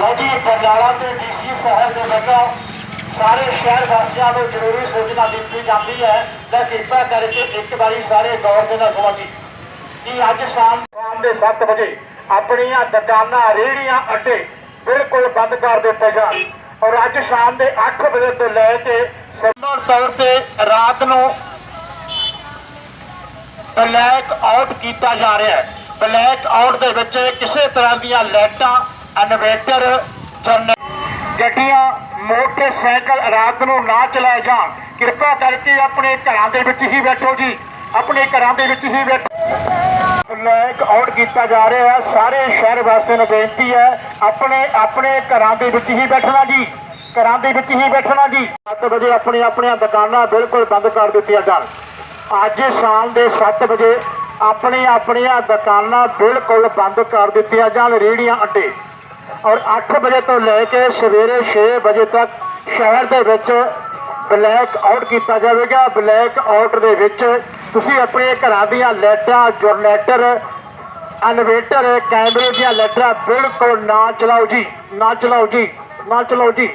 ਲਓ ਜੀ ਬਰਨਾਲਾ ਤੇ ਡੀਸੀ ਸ਼ਹਿਰ ਦੇ ਵੱਲੋਂ ਸਾਰੇ ਸ਼ਹਿਰ ਵਾਸੀਆਂ ਨੂੰ ਜ਼ਰੂਰੀ ਸੂਚਨਾ ਦਿੱਤੀ ਜਾਂਦੀ ਹੈ। ਤਾਂ ਕਿਰਪਾ ਕਰਕੇ ਇੱਕ ਵਾਰੀ ਸਾਰੇ ਗੌਰ ਦੇ ਨਾਲ ਸੁਣੋ ਜੀ। ਕਿ ਅੱਜ ਸ਼ਾਮ ਸ਼ਾਮ ਦੇ 7 ਵਜੇ ਆਪਣੀਆਂ ਦੁਕਾਨਾਂ, ਰੇਹੜੀਆਂ ਅੱਡੇ ਬਿਲਕੁਲ ਬੰਦ ਕਰ ਦਿੱਤੇ ਜਾਣ ਔਰ ਅੱਜ ਸ਼ਾਮ ਦੇ 8 ਵਜੇ ਤੋਂ ਲੈ ਕੇ ਸੰਪੂਰਨ ਤੌਰ ਤੇ ਰਾਤ ਨੂੰ ਬਲੈਕ ਆਊਟ ਕੀਤਾ ਜਾ ਰਿਹਾ ਹੈ। ਬਲੈਕ ਆਊਟ ਦੇ ਵਿੱਚ ਕਿਸੇ ਤਰ੍ਹਾਂ ਦੀਆਂ ਲਾਈਟਾਂ ਇਨਵੇਟਰ ਜਨ ਗੱਡੀਆਂ ਮੋਟਰਸਾਈਕਲ ਰਾਤ ਨੂੰ ਨਾ ਚਲਾਏ ਜਾਣ, ਕਿਰਪਾ ਕਰਕੇ ਆਪਣੇ ਘਰਾਂ ਦੇ ਵਿੱਚ ਹੀ ਬੈਠੋ ਜੀ। ਆਪਣੇ ਘਰਾਂ ਦੇ ਵਿੱਚ ਹੀ ਬੈਠੋ। ਬਲੈਕ ਆਊਟ ਕੀਤਾ ਜਾ ਰਿਹਾ ਹੈ। ਸਾਰੇ ਸ਼ਹਿਰ ਵਾਸੀਆਂ ਨੂੰ ਬੇਨਤੀ ਹੈ, ਆਪਣੇ ਆਪਣੇ ਘਰਾਂ ਦੇ ਵਿੱਚ ਹੀ ਬੈਠਣਾ ਜੀ। ਘਰਾਂ ਦੇ ਵਿੱਚ ਹੀ ਬੈਠਣਾ ਜੀ। 7 ਵਜੇ ਆਪਣੀਆਂ ਆਪਣੀਆਂ ਦੁਕਾਨਾਂ ਬਿਲਕੁਲ ਬੰਦ ਕਰ ਦਿੱਤੀਆਂ ਜਾਣ। ਅੱਜ ਸ਼ਾਮ ਦੇ 7 ਵਜੇ ਆਪਣੀ, ਆਪਣੀਆਂ ਦੁਕਾਨਾਂ ਬਿਲਕੁਲ ਬੰਦ ਕਰ ਦਿੱਤੀਆਂ ਜਾਣ ਰੇਹੜੀਆਂ ਅੱਡੇ। ਔਰ 8 ਵਜੇ ਤੋਂ ਲੈ ਕੇ ਸਵੇਰੇ 6 ਵਜੇ ਤੱਕ ਸ਼ਹਿਰ ਦੇ ਵਿੱਚ ਬਲੈਕ ਆਊਟ ਕੀਤਾ ਜਾਵੇਗਾ। ਬਲੈਕ ਆਊਟ ਦੇ ਵਿੱਚ ਤੁਸੀਂ ਆਪਣੇ ਘਰਾਂ ਦੀਆਂ ਲਾਈਟਾਂ, ਜਨਰੇਟਰ, ਇਨਵੇਟਰ, ਕੈਮਰੇ ਦੀਆਂ ਲਾਈਟਾਂ ਬਿਲਕੁਲ ਨਾ ਚਲਾਓ ਜੀ, ਨਾ ਚਲਾਓ ਜੀ, ਨਾ ਚਲਾਓ ਜੀ।